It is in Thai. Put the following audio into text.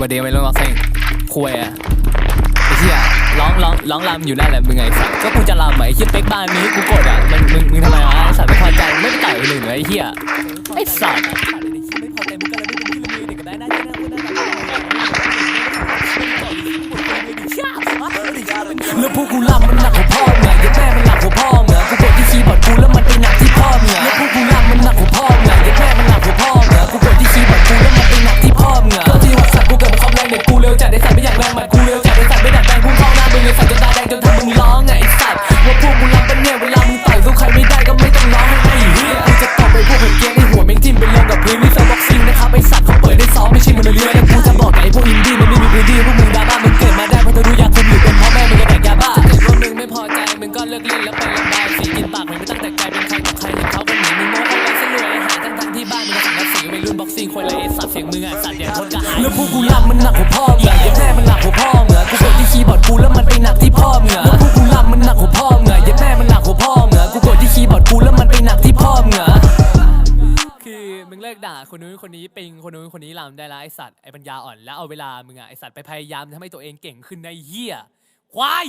วันเดย์ไม่รู้ว่าเซ็งคุยอะไอ้เหี้ยร้องร้องร้องรำอยู่นั่นแหละมึงไงสัตว์ก็กูจะรำอะไอ้เหี้ยเป๊กบ้านนี้กูโกรธอะมึงมึงมึงทำไมวะไอ้สัตว์ไม่พอใจไม่ได้ต่อยคนอื่นเหรอไอ้เหี้ยไอ้สัตว์แบบแล้วพวกกูรำมัน พื้นนี่เซิร์ฟบ็อกซิ่งนะครับไอ้สัตว์เขาเปิดได้ซ้อมไม่ใช่มันเรื่อยๆกูจะบอกกับไอ้พวกอินดี้มันไม่มีพื้นที่พวกมึงดราม่ามึงเกิดมาได้เพราะเธอรู้อยากคนอยู่เป็นพ่อแม่มึงก็แดกยาบ้าถ้าเกิดว่ามึงไม่พอใจมึงก็เลิกเล่นแล้วไประบายสีกินปากมึงไม่ตั้งแต่ไกลเป็นใครต่อใครเห็นเขาเป็นหนีมึงโม้เขาไว้ซะรวยหาทั้งทั้งๆที่บ้านมึงก็สั่งกระสีวัยรุ่นบ็อกซิ่งคนละไอ้สัตว์เสียงมึงอะสัตว์อย่าทนกระหายแล้วพวกกูรำมันหนักกว่าพ่อมึงอะยัดแม่มันหนัก ลิกด่าคนนู้นคนนี้ปิงคนนู้นคนนี้ลามได้ละไอสัตว์ไอปัญญาอ่อนแล้วเอาเวลามึงอะไอสัตว์ไปพยายามทำให้ตัวเองเก่งขึ้นในเหี้ยควาย